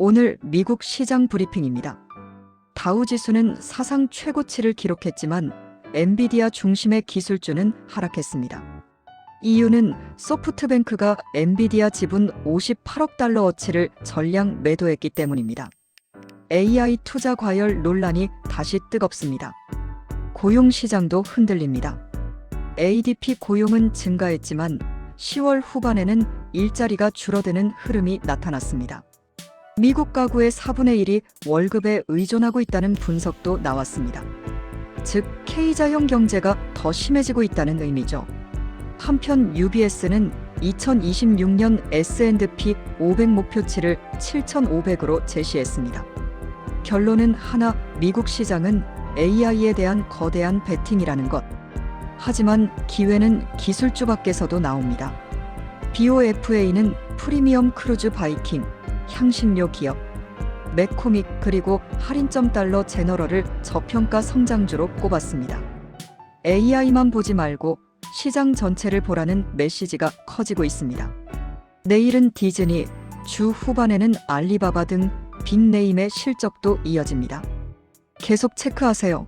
오늘 미국 시장 브리핑입니다. 다우 지수는 사상 최고치를 기록했지만 엔비디아 중심의 기술주는 하락했습니다. 이유는 소프트뱅크가 엔비디아 지분 58억 달러 어치를 전량 매도했기 때문입니다. AI 투자 과열 논란이 다시 뜨겁습니다. 고용 시장도 흔들립니다. ADP 고용은 증가했지만 10월 후반에는 일자리가 줄어드는 흐름이 나타났습니다. 미국 가구의 4분의 1이 월급에 의존하고 있다는 분석도 나왔습니다. 즉, K자형 경제가 더 심해지고 있다는 의미죠. 한편 UBS는 2026년 S&P 500 목표치를 7,500으로 제시했습니다. 결론은 하나, 미국 시장은 AI에 대한 거대한 베팅이라는 것. 하지만 기회는 기술주 밖에서도 나옵니다. BOFA는 프리미엄 크루즈 바이킹, 향신료 기업, 맥코믹 그리고 할인점 달러 제너럴을 저평가 성장주로 꼽았습니다. AI만 보지 말고 시장 전체를 보라는 메시지가 커지고 있습니다. 내일은 디즈니, 주 후반에는 알리바바 등 빅네임의 실적도 이어집니다. 계속 체크하세요.